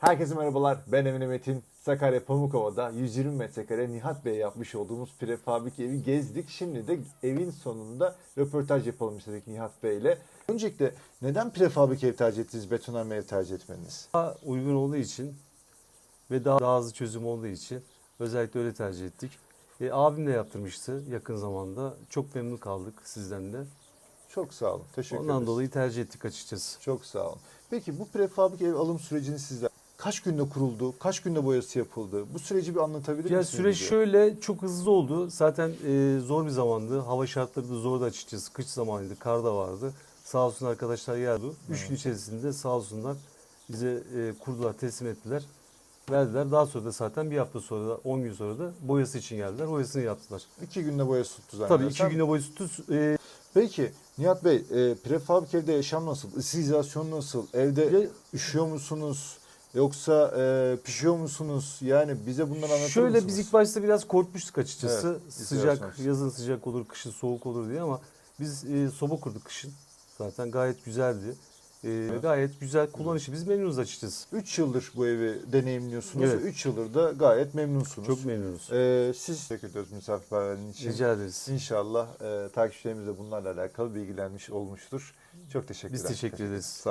Herkese merhabalar. Ben Emine Metin. Sakarya Pamukova'da 120 metrekare Nihat Bey yapmış olduğumuz prefabrik evi gezdik. Şimdi de evin sonunda röportaj yapalım istedik Nihat Bey ile. Öncelikle neden prefabrik ev tercih ettiniz, betonarme ev tercih etmeniz? Daha uygun olduğu için ve daha, daha hızlı çözüm olduğu için özellikle öyle tercih ettik. E, abim de yaptırmıştı yakın zamanda. Çok memnun kaldık sizden de. Çok sağ olun. Teşekkür Ondan ederiz. dolayı tercih ettik açıkçası. Çok sağ olun. Peki bu prefabrik ev alım sürecini sizler kaç günde kuruldu? Kaç günde boyası yapıldı? Bu süreci bir anlatabilir Ya misiniz? süreç bize? şöyle çok hızlı oldu. Zaten e, zor bir zamandı. Hava şartları da zordu açıkçası. Kış zamanıydı. Kar da vardı. Sağ olsun arkadaşlar geldi. Üç gün içerisinde sağ olsunlar bize e, kurdular, teslim ettiler. Verdiler. Daha sonra da zaten bir hafta sonra da 10 gün sonra da boyası için geldiler. Boyasını yaptılar. İki günde boyası tuttu Tabii zannedersem. iki güne boyası tuttu. E, Peki Nihat Bey, e, prefabrik evde yaşam nasıl? Isizasyon nasıl? Evde Ya- üşüyor musunuz? Yoksa e, pişiyor musunuz? Yani bize bunları anlatır Şöyle mısınız? biz ilk başta biraz korkmuştuk açıkçası. Evet, sıcak, yazın sıcak olur, kışın soğuk olur diye ama biz e, soba kurduk kışın. Zaten gayet güzeldi. E, Gayet güzel kullanışı. Biz memnunuz açıkçası. 3 yıldır bu evi deneyimliyorsunuz. Evet. 3 yıldır da gayet memnunsunuz. Çok memnunuz. E, siz teşekkür ediyoruz misafirperverliğin için. Rica ederiz. İnşallah e, takipçilerimiz de bunlarla alakalı bilgilenmiş olmuştur. Çok teşekkürler. Biz teşekkür ederiz. Sağ